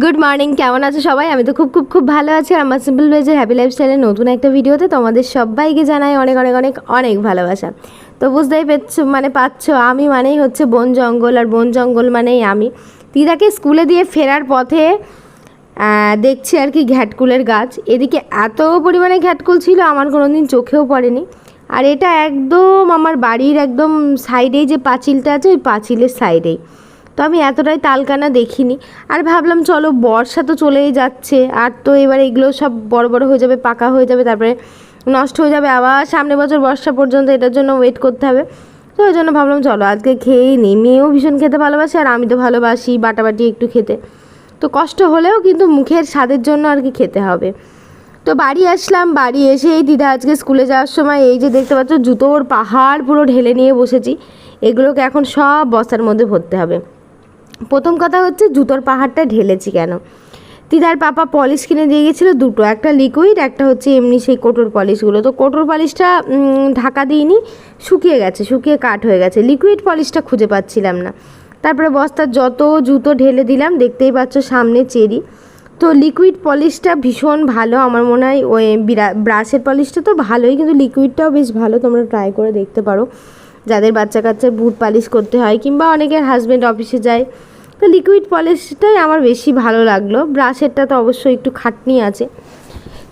Good morning কেমন আছো সবাই? আমি তো খুব খুব খুব ভালো আছি। আর আমার সিম্পল ভেজের হ্যাপি লাইফস্টাইলের নতুন একটা ভিডিওতে তোমাদের সবাইকে জানাই অনেক অনেক অনেক অনেক ভালোবাসা। তো বুঝতেই পেরেছ মানে পাচ্ছ, আমি মানেই হচ্ছে বন জঙ্গল, আর বন জঙ্গল মানেই আমি। দিদাকে স্কুলে দিয়ে ফেরার পথে দেখছি আর কি ঘ্যাটকুলের গাছ। এদিকে এত পরিমাণে ঘ্যাটকুল ছিল, আমার কোনো দিন চোখেও পড়েনি। আর এটা একদম আমার বাড়ির একদম সাইডেই যে পাঁচিলটা আছে, ওই পাঁচিলের সাইডেই তো আমি এতটাই তালকানা দেখিনি। আর ভাবলাম, চলো, বর্ষা তো চলেই যাচ্ছে। আর তো এবার এগুলো সব বড় বড় হয়ে যাবে, পাকা হয়ে যাবে, তারপরে নষ্ট হয়ে যাবে। আবার সামনে বছর বর্ষা পর্যন্ত এটার জন্য ওয়েট করতে হবে। তো ওই জন্য ভাবলাম, চলো, আজকে খেয়েই নিই মেয়েও ভীষণ খেতে ভালোবাসে, আর আমি তো ভালোবাসি বাটাবাটি একটু খেতে। তো কষ্ট হলেও কিন্তু মুখের স্বাদের জন্য আর কি খেতে হবে। তো বাড়ি আসলাম, বাড়ি এসে এই দিদা আজকে স্কুলে যাওয়ার সময় এই যে দেখতে পাচ্ছ, জুতোর পাহাড় পুরো ঢেলে নিয়ে বসেছি। এগুলোকে এখন সব বস্তার মধ্যে ভরতে হবে। প্রথম কথা হচ্ছে জুতোর পাহাড়টা ঢেলেছি কেন? দিদার পাপা পলিশ কিনে দিয়ে গেছিল দুটো, একটা লিকুইড একটা হচ্ছে এমনি সেই কোটোর পলিশগুলো তো কোটোর পলিশটা ঢাকা দিইনি, শুকিয়ে গেছে, শুকিয়ে কাঠ হয়ে গেছে। লিকুইড পলিশটা খুঁজে পাচ্ছিলাম না। তারপরে বস্তার যত জুতো ঢেলে দিলাম, দেখতেই পাচ্ছ সামনে চেরি। তো লিকুইড পলিশটা ভীষণ ভালো, আমার মনে হয় ওই ব্রাশের পলিশটা তো ভালোই, কিন্তু লিকুইডটাও বেশ ভালো, তোমরা ট্রাই করে দেখতে পারো। যাদের বাচ্চা কাচ্চার বুট পালিশ করতে হয়, কিংবা অনেকের হাজব্যান্ড অফিসে যায় তো লিকুইড পলিশটাই আমার বেশি ভালো লাগল। ব্রাশেরটা তো অবশ্যই একটু খাটনি আছে।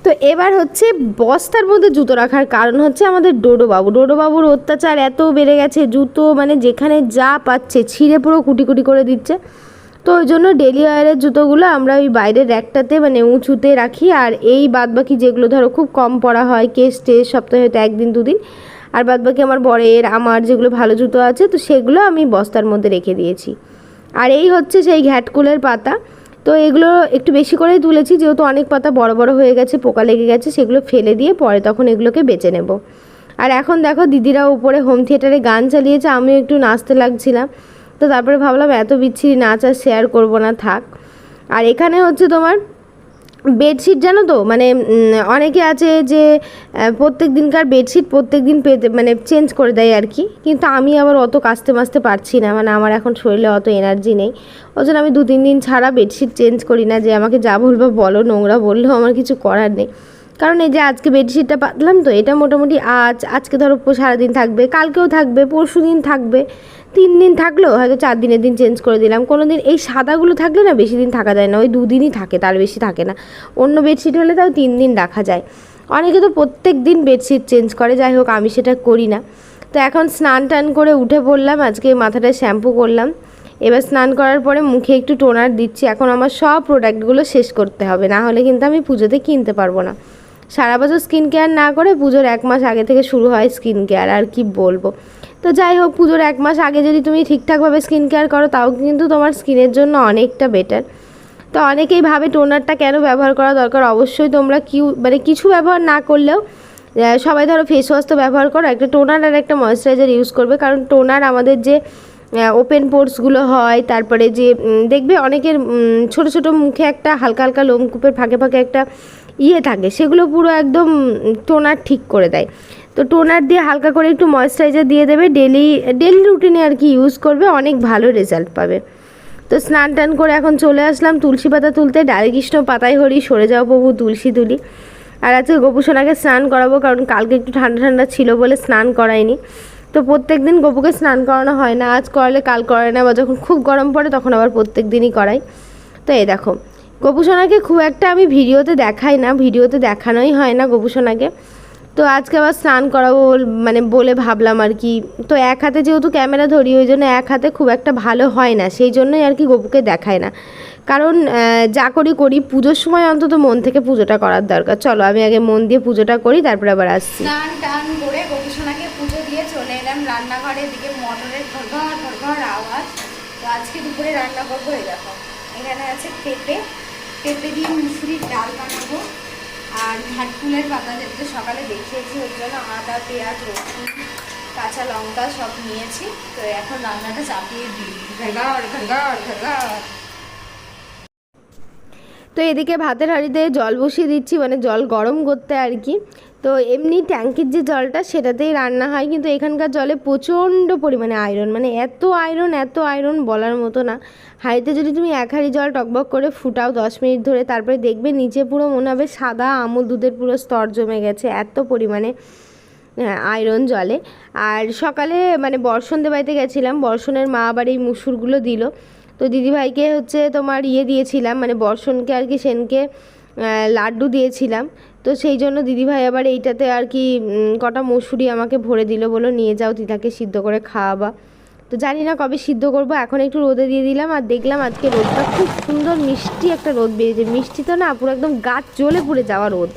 তো এবার হচ্ছে বস্তার মধ্যে জুতো রাখার কারণ হচ্ছে আমাদের ডোডোবাবু। ডোডোবাবুর অত্যাচার এত বেড়ে গেছে, জুতো মানে যেখানে যা পাচ্ছে, ছিঁড়ে পুরো কুটি কুটি করে দিচ্ছে। তো ওই জন্য ডেলি ওয়ারের জুতোগুলো আমরা ওই বাইরের র্যাকটাতে মানে উঁচুতে রাখি আর এই বাদবাকি যেগুলো ধরো খুব কম পরা হয় কেস টেস সপ্তাহে হয়তো একদিন, দুদিন। আর বাদবাকি আমার বরের, আমার যেগুলো ভালো জুতো আছে, তো সেগুলো আমি বস্তার মধ্যে রেখে দিয়েছি। আর এই হচ্ছে সেই ঘ্যাটকুলের পাতা। তো এগুলো একটু বেশি করেই তুলেছি, যেহেতু অনেক পাতা বড় বড় হয়ে গেছে, পোকা লেগে গেছে, সেগুলো ফেলে দিয়ে পরে তখন এগুলোকে বেছে নেব। আর এখন দেখো দিদিরা উপরে হোম থিয়েটারে গান চালিয়েছে, আমিও একটু নাচতে লাগছিলাম। তো তারপরে ভাবলাম এত বিচ্ছিরি নাচ আর শেয়ার করব না, থাক। আর এখানে হচ্ছে তোমার বেডশিট জানো তো? মানে অনেকে আছে যে প্রত্যেক দিনকার বেডশিট প্রত্যেক দিন পেতে মানে চেঞ্জ করে দেয় আর কি। কিন্তু আমি আবার অত কাচতে মাসতে পারছি না। মানে আমার এখন শরীরে অত এনার্জি নেই। ওই জন্য আমি দু, তিন দিন ছাড়া বেডশিট চেঞ্জ করি না যে, আমাকে যা বলব বলো, নোংরা বললেও আমার কিছু করার নেই। কারণ এই যে আজকে বেডশিটটা পাতলাম তো, এটা মোটামুটি আজ, আজকে ধরো সারাদিন থাকবে, কালকেও থাকবে পরশু দিন থাকবে। তিন দিন থাকলেও হয়তো চার দিনের দিন চেঞ্জ করে দিলাম। কোনো দিন এই সাদাগুলো থাকলে না বেশি দিন থাকা যায় না, ওই দুদিনই থাকে, তার বেশি থাকে না। অন্য বেডশিট হলে তাও তিন দিন রাখা যায়। অনেকে তো প্রত্যেক দিন বেডশিট চেঞ্জ করে, যাই হোক আমি সেটা করি না। তো এখন স্নান টান করে উঠে পড়লাম, আজকে মাথাটা শ্যাম্পু করলাম। এবার স্নান করার পরে মুখে একটু টোনার দিচ্ছি। এখন আমার সব প্রোডাক্টগুলো শেষ করতে হবে, না হলে কিন্তু আমি পুজোতে কিনতে পারব না। সারা বছর স্কিন কেয়ার না করে পুজোর এক মাস আগে থেকে শুরু হয় স্কিন কেয়ার আর কি বলব? তো যাই হোক, পুজোর এক মাস আগে যদি তুমি ঠিকঠাকভাবে স্কিন কেয়ার করো, তাও কিন্তু তোমার স্কিনের জন্য অনেকটা বেটার তো অনেকেই ভাবে টোনারটা কেন ব্যবহার করা দরকার? অবশ্যই তোমরা কিউ মানে কিছু ব্যবহার না করলেও সবাই ধরো ফেস ওয়াশ তো ব্যবহার করো, একটা টোনার আর একটা ময়েশ্চারাইজার ইউজ করবে। কারণ টোনার আমাদের যে ওপেন পোর্টসগুলো হয়, তারপরে যে দেখবে অনেকের ছোট ছোট মুখে একটা হালকা হালকা লোমকূপের ফাঁকে ফাঁকে একটা ইয়ে থাকে, সেগুলো পুরো একদম টোনার ঠিক করে দেয়। তো টোনার দিয়ে হালকা করে একটু ময়েশ্চারাইজার দিয়ে দেবে ডেলি ডেলি রুটিনে আর কি ইউজ করবে, অনেক ভালো রেজাল্ট পাবে। তো স্নান টান করে এখন চলে আসলাম, তুলসী পাতা তুলতে, ডালকৃষ্ণ পাতায় হরি, সরে যাও প্রভু তুলসী তুলি। আর আজকে গোপুসোনাকে স্নান করাবো, কারণ কালকে একটু ঠান্ডা ঠান্ডা ছিল বলে স্নান করাইনি। তো প্রত্যেক দিন গপুকে স্নান করানো হয় না, আজ করালে কাল করায় না, বা যখন খুব গরম পড়ে তখন আবার প্রত্যেক দিনই করাই। তো এই দেখো গোপুসোনাকে খুব একটা আমি ভিডিওতে দেখাই না, ভিডিওতে দেখানোই হয় না গোপুসোনাকে তো আজকে আবার স্নান করাবো মানে বলে ভাবলাম আর কি। তো এক হাতে যেহেতু ক্যামেরা ধরি, ওই জন্য এক হাতে খুব একটা ভালো হয় না, সেই জন্যই আর কি গপুকে দেখায় না। কারণ যা করি করি। পুজোর সময় অন্তত মন থেকে পুজোটা করার দরকার। চলো, আমি আগে মন দিয়ে পুজোটা করি, তারপরে আবার আসছি। স্নান টান করে গোপুসোনাকে পুজো দিয়ে চলে এলাম রান্নাঘরে এদিকে মটরের ঘর ঘর আওয়াজ। তো আজকে দুপুরে রান্না করব এই দেখো। এখানে আছে পেঁপে পেঁপে দিয়ে মুসুরির ডাল বানাবো। আর ঘাটফুলের পাতা যেটা সকালে দেখিয়েছি ওর জন্য আদা পেঁয়াজ রসুন কাঁচা লঙ্কা সব নিয়েছি। তো এখন রান্নাটা চাপিয়ে দিই। ঘাগার ঘাগার ঘাগার তো তো এদিকে ভাতের হাঁড়িতে জল বসিয়ে দিচ্ছি মানে জল গরম করতে আর কি। তো এমনি ট্যাঙ্কির যে জলটা সেটাতেই রান্না হয়, কিন্তু এখানকার জলে প্রচণ্ড পরিমাণে আয়রন মানে এত আয়রন এত আয়রন বলার মতো না। হাঁড়িতে যদি তুমি এক হাঁড়ি জল টকবক করে ফুটাও দশ মিনিট ধরে, তারপরে দেখবে নিচে পুরো মনে হবে সাদা আমুল দুধের পুরো স্তর জমে গেছে, এত পরিমাণে আয়রন জলে। আর সকালে মানে বর্ষণদের বাড়িতে গেছিলাম, বর্ষণের মা আবার এই মুসুরগুলো দিল। তো দিদিভাইকে হচ্ছে তোমার ইয়ে দিয়েছিলাম মানে বর্ষণকে আর কি সেনকে লাড্ডু দিয়েছিলাম। তো সেই জন্য দিদিভাই আবার এইটাতে আর কি কটা মসুরি আমাকে ভরে দিল বলো নিয়ে যাও, তিতাকে সিদ্ধ করে খাওয়াবা। তো জানি না কবে সিদ্ধ করব, এখন একটু রোদে দিয়ে দিলাম আর দেখলাম আজকে রোদটা খুব সুন্দর মিষ্টি একটা রোদ বেরিয়েছে। মিষ্টি তো না, পুরো একদম গাছ জ্বলে পুড়ে যাওয়া রোদ।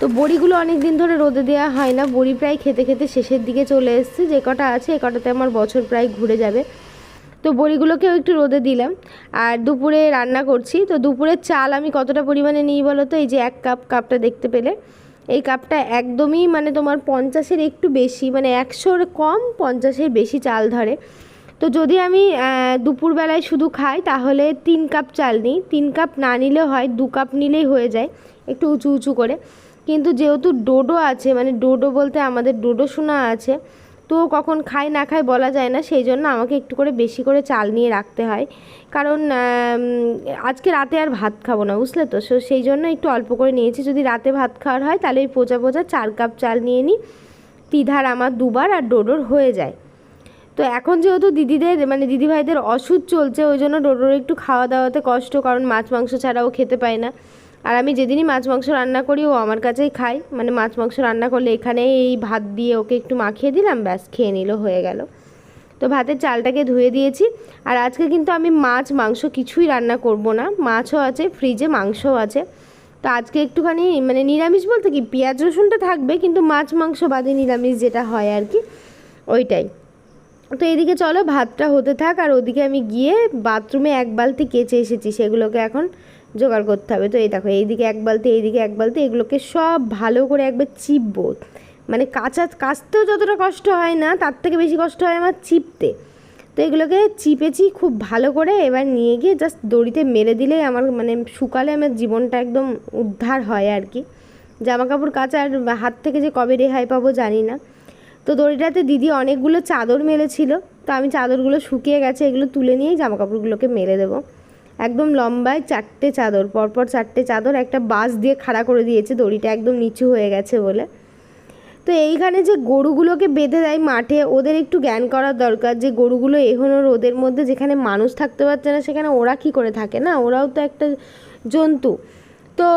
তো বড়িগুলো অনেক দিন ধরে রোদে দেওয়া হয় না, বড়ি প্রায় খেতে খেতে শেষের দিকে চলে এসছে, যে কটা আছে এ কটাতে আমার বছর প্রায় ঘুরে যাবে। তো বড়িগুলোকেও একটু রোদে দিলাম। আর দুপুরে রান্না করছি। তো দুপুরের চাল আমি কতটা পরিমাণে নিই বলো তো? এই যে এক কাপ, কাপটা দেখতে পেলে। এই কাপটা একদমই মানে তোমার পঞ্চাশের একটু বেশি মানে একশোর কম পঞ্চাশের বেশি চাল ধরে। তো যদি আমি দুপুরবেলায় শুধু খাই, তাহলে তিন কাপ চাল নিই। তিন কাপ না নিলেও হয়, দু কাপ নিলেই হয়ে যায়, একটু উঁচু উঁচু করে। কিন্তু যেহেতু ডোডো আছে মানে ডোডো বলতে আমাদের ডোডো শোনা আছে তো কখন খায় না খায় বলা যায় না, সেই জন্য আমাকে একটু করে বেশি করে চাল নিয়ে রাখতে হয়। কারণ আজকে রাতে আর ভাত খাব না, বুঝলে তো? সো সেই জন্য একটু অল্প করে নিয়েছি। যদি রাতে ভাত খাওয়ার হয়, তাহলে ওই পোচা পোচা চার কাপ চাল নিয়ে নিই। তিধার আমার দুবার আর ডোডোর হয়ে যায়। তো এখন যেহেতু দিদিদের মানে দিদিভাইদের ওষুধ চলছে, ওই জন্য ডোডোর একটু খাওয়া দাওয়াতে কষ্ট, কারণ মাছ, মাংস ছাড়াও খেতে পায় না। আর আমি যেদিনই মাছ মাংস রান্না করি, ও আমার কাছেই খায়। মানে মাছ মাংস রান্না করলে এখানে এই ভাত দিয়ে ওকে একটু মাখিয়ে দিলাম, ব্যাস খেয়ে নিল, হয়ে গেল। তো ভাতের চালটাকে ধুয়ে দিয়েছি। আর আজকে কিন্তু আমি মাছ মাংস কিছুই রান্না করব না। মাছও আছে, ফ্রিজে মাংসও আছে। তো আজকে একটুখানি মানে নিরামিষ বলতে কি, পেঁয়াজ রসুনটা থাকবে, কিন্তু মাছ মাংস বাদে নিরামিষ যেটা হয় আর কি, ওইটাই। তো এদিকে চলো, ভাতটা হতে থাক। আর ওদিকে আমি গিয়ে বাথরুমে এক বালতি কেচে এসেছি, সেগুলোকে এখন জোগাড় করতে হবে। তো এই দেখো এইদিকে এক বালতি এইদিকে এক বালতি, এগুলোকে সব ভালো করে একবার চিপবো। মানে কাঁচা, কাচতেও যতটা কষ্ট হয় না, তার থেকে বেশি কষ্ট হয় আমার চিপতে। তো এগুলোকে চিপেছি খুব ভালো করে, এবার নিয়ে গিয়ে জাস্ট দড়িতে মেরে দিলেই আমার মানে শুকালে আমার জীবনটা একদম উদ্ধার হয় আর কি। জামা কাপড় কাচার হাত থেকে যে কবে রেহাই পাবো জানি না। তো দড়িটাতে দিদি অনেকগুলো চাদর মেলেছিল, তো আমি চাদরগুলো শুকিয়ে গেছে, এগুলো তুলে নিয়েই জামা কাপড়গুলোকে মেলে দেবো। একদম লম্বায় চারটে চাদর, পরপর চারটে চাদর একটা বাঁশ দিয়ে খাড়া করে দিয়েছে, দড়িটা একদম নিচু হয়ে গেছে বলে। তো এইখানে যে গরুগুলোকে বেঁধে দেয় মাঠে, ওদের একটু জ্ঞান করার দরকার যে গরুগুলো এখনও রোদের মধ্যে যেখানে মানুষ থাকতে পারছে না, সেখানে ওরা কি করে থাকে না? ওরাও তো একটা জন্তু। তো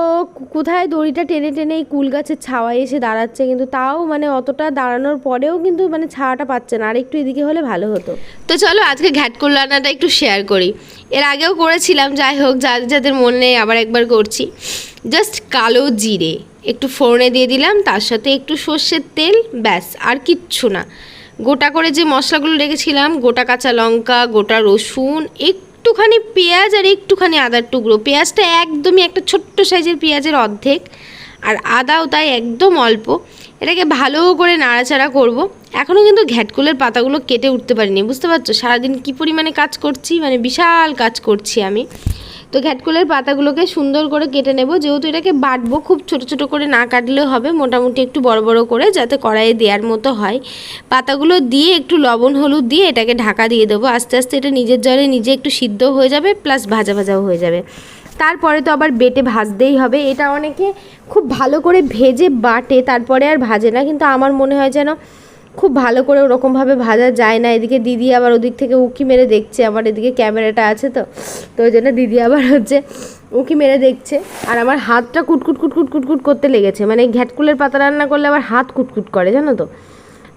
কোথায় দড়িটা টেনে টেনে এই কুল গাছের ছাওয়ায় এসে দাঁড়াচ্ছে? কিন্তু তাও মানে অতটা দাঁড়ানোর পরেও কিন্তু মানে ছাওয়াটা পাচ্ছে না। আর একটু এদিকে হলে ভালো হতো। তো চলো আজকে ঘ্যাটকুল রান্নাটা একটু শেয়ার করি। এর আগেও করেছিলাম, যাই হোক যাদের যাদের মনে আবার একবার করছি। জাস্ট কালো জিরে, একটু ফোড়নে দিয়ে দিলাম, তার সাথে একটু সর্ষের তেল, ব্যাস, আর কিচ্ছু না। গোটা করে যে মশলাগুলো রেখেছিলাম, গোটা কাঁচা লঙ্কা, গোটা রসুন একটুখানি পেঁয়াজ আর একটুখানি আদার টুকরো। পেঁয়াজটা একদমই একটা ছোট্ট সাইজের পেঁয়াজের অর্ধেক, আর আদাও তাই একদম অল্প। এটাকে ভালো করে নাড়াচাড়া করব। এখনও কিন্তু ঘ্যাটকুলের পাতাগুলো কেটে উঠতে পারিনি, বুঝতে পারছ? সারাদিন কী পরিমাণে কাজ করছি মানে বিশাল কাজ করছি আমি। তো ঘ্যাটকুলের পাতাগুলোকে সুন্দর করে কেটে নেব। যেহেতু এটাকে বাটবো, খুব ছোট ছোট করে না কাটলেও হবে, মোটামুটি একটু বড় বড় করে যাতে কড়াইয়ে দেওয়ার মতো হয়। পাতাগুলো দিয়ে একটু লবণ, হলুদ দিয়ে এটাকে ঢাকা দিয়ে দেবো। আস্তে আস্তে এটা নিজের জলে নিজে একটু সিদ্ধ হয়ে যাবে, প্লাস ভাজা ভাজাও হয়ে যাবে। তারপরে তো আবার বেটে ভাজতেই হবে। এটা অনেকে খুব ভালো করে ভেজে বাটে, তারপরে আর ভাজে না। কিন্তু আমার মনে হয় যেন খুব ভালো করে ওরকমভাবে ভাজা যায় না। এদিকে দিদি আবার ওদিক থেকে উকি মেরে দেখছে, আমার এদিকে ক্যামেরাটা আছে তো। তো ওই জন্য দিদি আবার হচ্ছে উকি মেরে দেখছে। আর আমার হাতটা কুটকুট কুটকুট কুটকুট করতে লেগেছে। মানে ঘ্যাটকুলের পাতা রান্না করলে আবার হাত কুটকুট করে, জানো তো।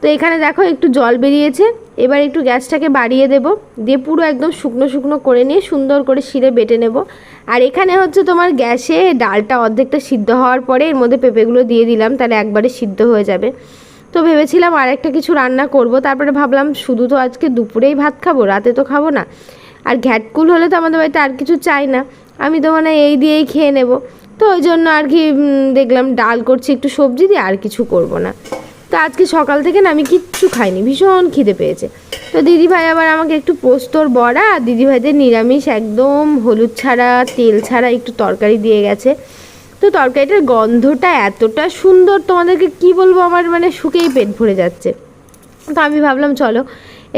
তো এখানে দেখো একটু জল বেরিয়েছে। এবার একটু গ্যাসটাকে বাড়িয়ে দেব। দিয়ে পুরো একদম শুকনো শুকনো করে নিয়ে সুন্দর করে শিরে বেটে নেব। আর এখানে হচ্ছে তোমার গ্যাসে ডালটা অর্ধেকটা সিদ্ধ হওয়ার পরে এর মধ্যে পেঁপেগুলো দিয়ে দিলাম, তাহলে একবারে সিদ্ধ হয়ে যাবে। তো ভেবেছিলাম আর একটা কিছু রান্না করব, তারপরে ভাবলাম শুধু তো আজকে দুপুরেই ভাত খাব, রাতে তো খাব না। আর ঘ্যাটকুল হলে তো আমাদের বাড়িতে আর কিছু চাই না, আমি তো মানে এই দিয়েই খেয়ে নেব। তো ওই জন্য আর কি দেখলাম ডাল করছি, একটু সবজি দিয়ে আর কিছু করব না। তো আজকে সকাল থেকে না আমি কিচ্ছু খাইনি, ভীষণ খিদে পেয়েছে। তো দিদিভাই আবার আমাকে একটু পোস্তর বড়া, আর দিদিভাইদের নিরামিষ একদম হলুদ ছাড়া, তেল ছাড়া একটু তরকারি দিয়ে গেছে। তো তরকারিটার গন্ধটা এতটা সুন্দর, তোমাদেরকে কি বলব? আমার মানে শুকেই পেট ভরে যাচ্ছে। তো আমি ভাবলাম, চলো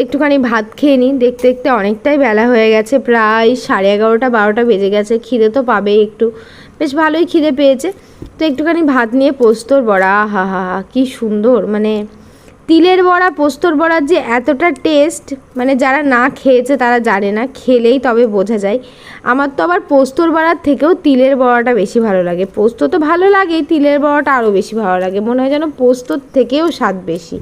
একটুখানি ভাত খেয়ে নিই। দেখতে দেখতে অনেকটাই বেলা হয়ে গেছে, প্রায় সাড়ে এগারোটা, বারোটা বেজে গেছে। খিদে তো পাবেই একটু। বেশ ভালোই খিদে পেয়েছে। তো একটুখানি ভাত নিয়ে পোস্তর বড়া, হা হা হা, কী সুন্দর মানে তিলের বড়া, পোস্তর বড়ার যে এতটা টেস্ট মানে যারা না খেয়েছে তারা জানে না, খেলেই তবে বোঝা যায়। আমার তো আবার পোস্তর বড়ার থেকেও তিলের বড়াটা বেশি ভালো লাগে। পোস্ত তো ভালো লাগেই তিলের বড়াটা আরও বেশি ভালো লাগে। মনে হয় যেন পোস্তর থেকেও স্বাদ বেশি।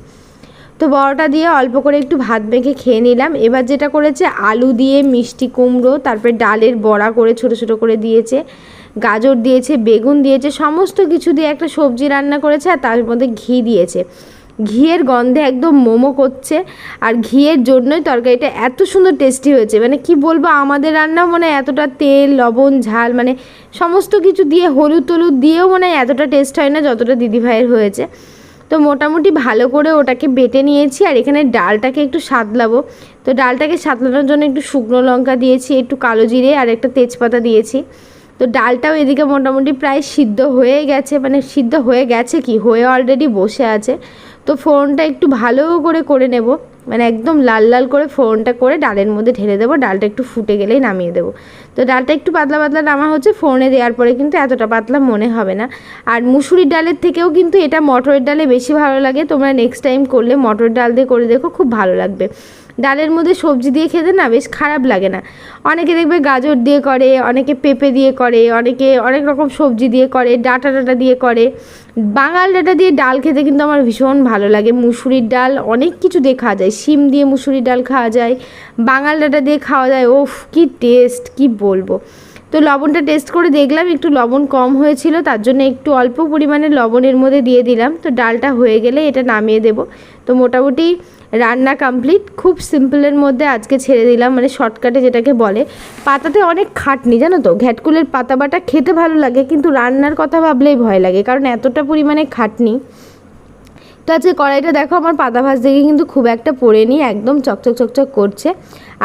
তো বড়টা দিয়ে অল্প করে একটু ভাত মেখে খেয়ে নিলাম। এবার যেটা করেছে, আলু দিয়ে মিষ্টি কুমড়ো, তারপরে ডালের বড়া করে ছোট ছোট করে দিয়েছে, গাজর দিয়েছে, বেগুন দিয়েছে, সমস্ত কিছু দিয়ে একটা সবজি রান্না করেছে, আর তার মধ্যে ঘি দিয়েছে। ঘিয়ের গন্ধে একদম মোমো করছে, আর ঘিয়ের জন্যই তরকারিটা এত সুন্দর টেস্টি হয়েছে। মানে কি বলব, আমাদের রান্নাও মানে এতটা তেল, লবণ, ঝাল মানে সমস্ত কিছু দিয়ে, হলুদ টলুদ দিয়েও মানে এতটা টেস্ট হয় না যতটা দিদিভাইয়ের হয়েছে। তো মোটামুটি ভালো করে ওটাকে বেটে নিয়েছি, আর এখানে ডালটাকে একটু সাদলাবো তো ডালটাকে সাদলানোর জন্য একটু শুকনো লঙ্কা দিয়েছি, একটু কালো জিরে, আর একটা তেজপাতা দিয়েছি। তো ডালটাও এদিকে মোটামুটি প্রায় সিদ্ধ হয়ে গেছে মানে সিদ্ধ হয়ে গেছে কি, হয়ে অলরেডি বসে আছে। তো ফোড়নটা একটু ভালো করে করে নেব মানে একদম লাল লাল করে ফোড়নটা করে ডালের মধ্যে ঢেলে দেবো, ডালটা একটু ফুটে গেলেই নামিয়ে দেবো। তো ডালটা একটু পাতলা পাতলা নামা হচ্ছে, ফোড়নে দেওয়ার পরে কিন্তু এতটা পাতলা মনে হবে না। আর মুসুরির ডালের থেকেও কিন্তু এটা মটরের ডালে বেশি ভালো লাগে, তোমরা নেক্সট টাইম করলে মটর ডাল দিয়ে করে দেখো, খুব ভালো লাগবে। ডালের মধ্যে সবজি দিয়ে খেতে না বেশ খারাপ লাগে না। অনেকে দেখবে গাজর দিয়ে করে, অনেকে পেঁপে দিয়ে করে, অনেকে অনেক রকম সবজি দিয়ে করে, ডাটা ডাটা দিয়ে করে। বাঙাল ডাটা দিয়ে ডাল খেতে কিন্তু আমার ভীষণ ভালো লাগে। মুসুরির ডাল অনেক কিছু দিয়ে খাওয়া যায়, শিম দিয়ে মুসুরির ডাল খাওয়া যায়, বাঙাল ডাটা দিয়ে খাওয়া যায়, ওফ কি টেস্ট কি বলব। তো লবণটা টেস্ট করে দেখলাম, একটু লবণ কম হয়েছিল, তার জন্য একটু অল্প পরিমাণে লবণের মধ্যে দিয়ে দিলাম। তো ডালটা হয়ে গেলে এটা নামিয়ে দেব। তো মোটামুটি রান্না কমপ্লিট খুব সিম্পলের মধ্যে আজকে ছেড়ে দিলাম মানে শর্টকাটে যেটাকে বলে। পাতাতে অনেক খাটনি, জানো তো? ঘ্যাটকুলের পাতা বাটা খেতে ভালো লাগে, কিন্তু রান্নার কথা ভাবলেই ভয় লাগে, কারণ এতটা পরিমাণে খাটনি। তো আজকে কড়াইটা দেখো, আমার পাতা ভাজ দেখে কিন্তু খুব একটা পড়েনি একদম চকচক চকচক করছে।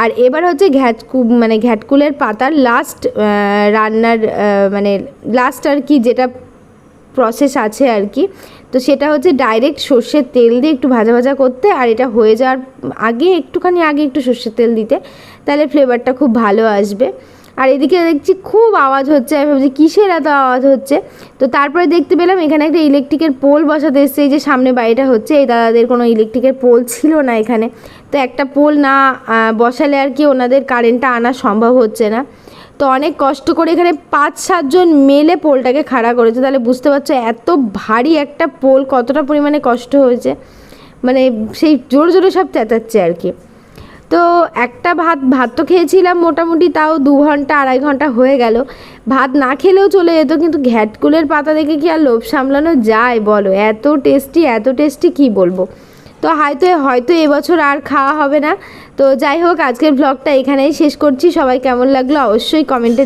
আর এবার হচ্ছে ঘ্যাটকু মানে ঘ্যাটকুলের পাতার লাস্ট রান্নার মানে লাস্ট আর কি যেটা প্রসেস আছে আর কি তো সেটা হচ্ছে ডাইরেক্ট সর্ষের তেল দিয়ে একটু ভাজা ভাজা করতে আর এটা হয়ে যাওয়ার আগে একটুখানি আগে একটু সর্ষের তেল দিতে, তাহলে ফ্লেভারটা খুব ভালো আসবে। আর এদিকে দেখছি খুব আওয়াজ হচ্ছে, আমি ভাবছি কিসের এত আওয়াজ হচ্ছে? তো তারপরে দেখতে পেলাম এখানে একটা ইলেকট্রিকের পোল বসাতে এসছে, এই যে সামনে বাড়িটা হচ্ছে, এই দাদাদের কোনো ইলেকট্রিকের পোল ছিল না এখানে। তো একটা পোল না বসালে আর কি ওনাদের কারেন্টটা আনা সম্ভব হচ্ছে না। তো অনেক কষ্ট করে এখানে পাঁচ সাতজন মেলে পোলটাকে খাড়া করেছে। তাহলে বুঝতে পারছ এত ভারী একটা পোল কতটা পরিমাণে কষ্ট হয়েছে। মানে সেই জোরে জোরে সব চেঁচাচ্ছে আর কি। তো একটা ভাত ভাত তো খেয়েছিলাম মোটামুটি, তাও দু ঘণ্টা, আড়াই ঘণ্টা হয়ে গেল। ভাত না খেলেও চলে যেত, কিন্তু ঘ্যাটকুলের পাতা দেখে কি আর লোভ সামলানো যায় বলো? এত টেস্টি এত টেস্টি কি বলব? তো হয়তো হয়তো এবছর আর খাওয়া হবে না। তো যাই হোক, আজকের ব্লগটা এখানেই শেষ করছি। সবাই কেমন লাগল অবশ্যই কমেন্টে